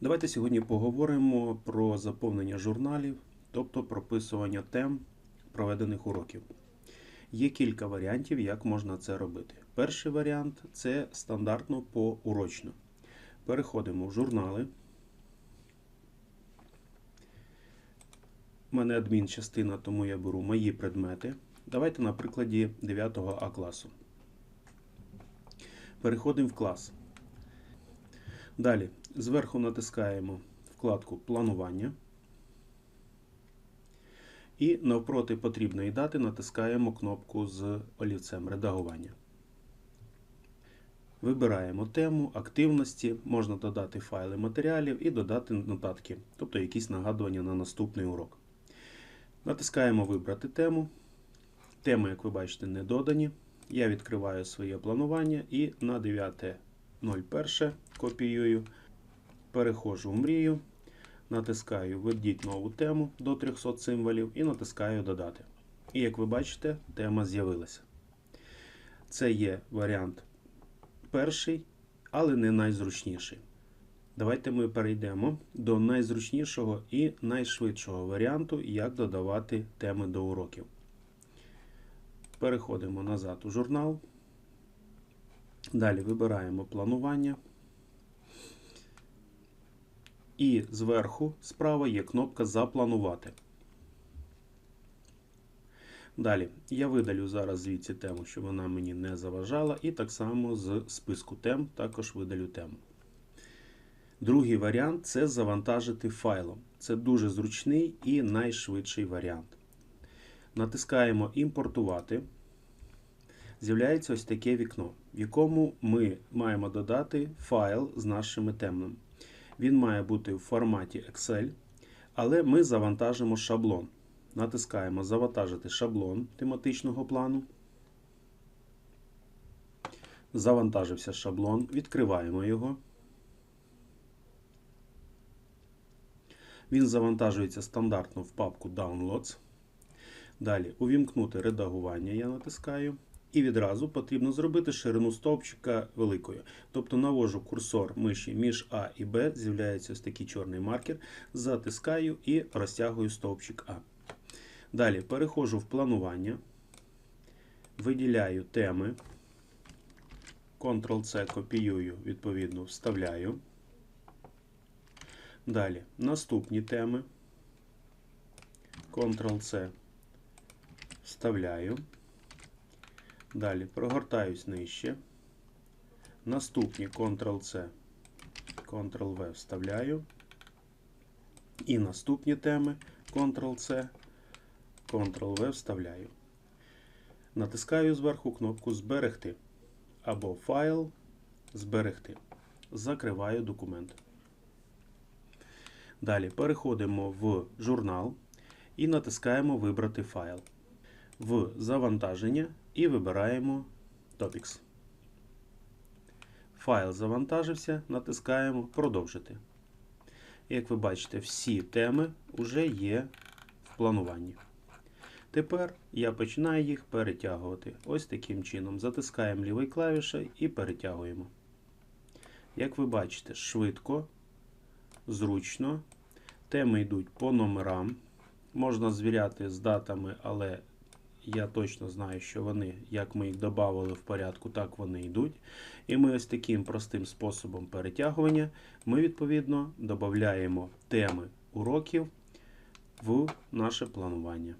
Давайте сьогодні поговоримо про заповнення журналів, тобто прописування тем проведених уроків. Є кілька варіантів, як можна це робити. Перший варіант це стандартно поурочно. Переходимо в журнали. У мене адмінчастина, тому я беру мої предмети. Давайте на прикладі 9 А класу. Переходимо в клас. Далі зверху натискаємо вкладку Планування. І навпроти потрібної дати натискаємо кнопку з олівцем редагування. Вибираємо тему, активності, можна додати файли матеріалів і додати нотатки, тобто якісь нагадування на наступний урок. Натискаємо Вибрати тему. Теми, як ви бачите, не додані. Я відкриваю своє планування і на 9.01 копіюю, переходжу в мрію, натискаю Введіть нову тему до 300 символів і натискаю Додати. І як ви бачите, тема з'явилася. Це є варіант перший, але не найзручніший. Давайте ми перейдемо до найзручнішого і найшвидшого варіанту, як додавати теми до уроків. Переходимо назад у журнал. Далі вибираємо планування. І зверху справа є кнопка Запланувати. Далі я видалю зараз звідси тему, щоб вона мені не заважала, і так само з списку тем також видалю тему. Другий варіант це завантажити файлом. Це дуже зручний і найшвидший варіант. Натискаємо Імпортувати. З'являється ось таке вікно, в якому ми маємо додати файл з нашими темами. Він має бути в форматі Excel, але ми завантажимо шаблон. Натискаємо Завантажити шаблон тематичного плану. Завантажився шаблон, відкриваємо його. Він завантажується стандартно в папку Downloads. Далі увімкнути редагування я натискаю. І відразу потрібно зробити ширину стовпчика великою. Тобто навожу курсор миші між А і Б, з'являється ось такий чорний маркер, затискаю і розтягую стовпчик А. Далі переходжу в планування, виділяю теми, Ctrl-C копіюю, відповідно, вставляю. Далі наступні теми. Ctrl-C вставляю. Далі прогортаюсь нижче. Наступні Ctrl-C, Ctrl-V вставляю. І наступні теми Ctrl-C, Ctrl-V вставляю. Натискаю зверху кнопку Зберегти або Файл Зберегти. Закриваю документ. Далі переходимо в журнал і натискаємо Вибрати файл. В завантаження і вибираємо Topics. Файл завантажився, натискаємо Продовжити. Як ви бачите, всі теми вже є в плануванні. Тепер я починаю їх перетягувати. Ось таким чином. Затискаємо лівою клавішою і перетягуємо. Як ви бачите, швидко, зручно. Теми йдуть по номерам. Можна звіряти з датами, але я точно знаю, що вони, як ми їх додавали в порядку, так вони йдуть. І ми ось таким простим способом перетягування ми, відповідно, додаємо теми уроків в наше планування.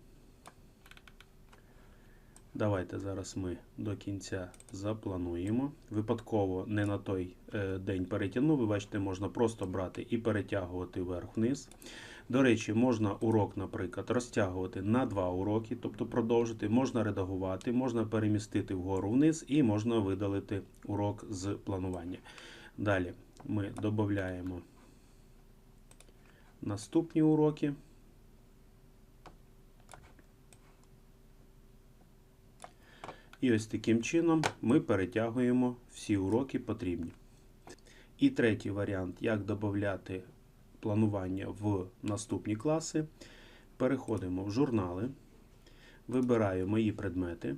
Давайте зараз ми до кінця заплануємо. Випадково не на той е, день перетягнув. Ви бачите, можна просто брати і перетягувати вверх-вниз. До речі, можна урок, наприклад, розтягувати на два уроки, тобто продовжити, можна редагувати, можна перемістити вгору вниз і можна видалити урок з планування. Далі ми додаємо наступні уроки. І ось таким чином ми перетягуємо всі уроки потрібні. І третій варіант, як додати планування в наступні класи. Переходимо в журнали, вибираю мої предмети.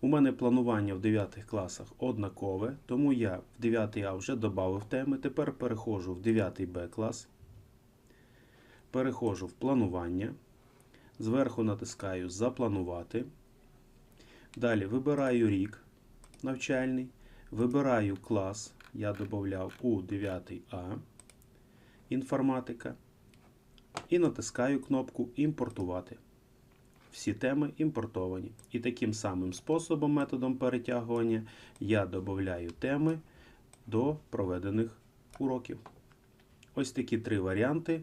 У мене планування в 9 класах однакове, тому я в 9 А вже додав теми. Тепер переходжу в 9 Б клас. Переходжу в планування. Зверху натискаю Запланувати. Далі вибираю рік навчальний. Вибираю клас. Я додав у 9 А. Інформатика. І натискаю кнопку Імпортувати. Всі теми імпортовані. І таким самим способом, методом перетягування, я додаю теми до проведених уроків. Ось такі три варіанти,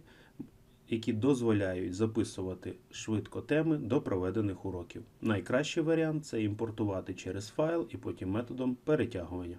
які дозволяють записувати швидко теми до проведених уроків. Найкращий варіант це імпортувати через файл і потім методом перетягування.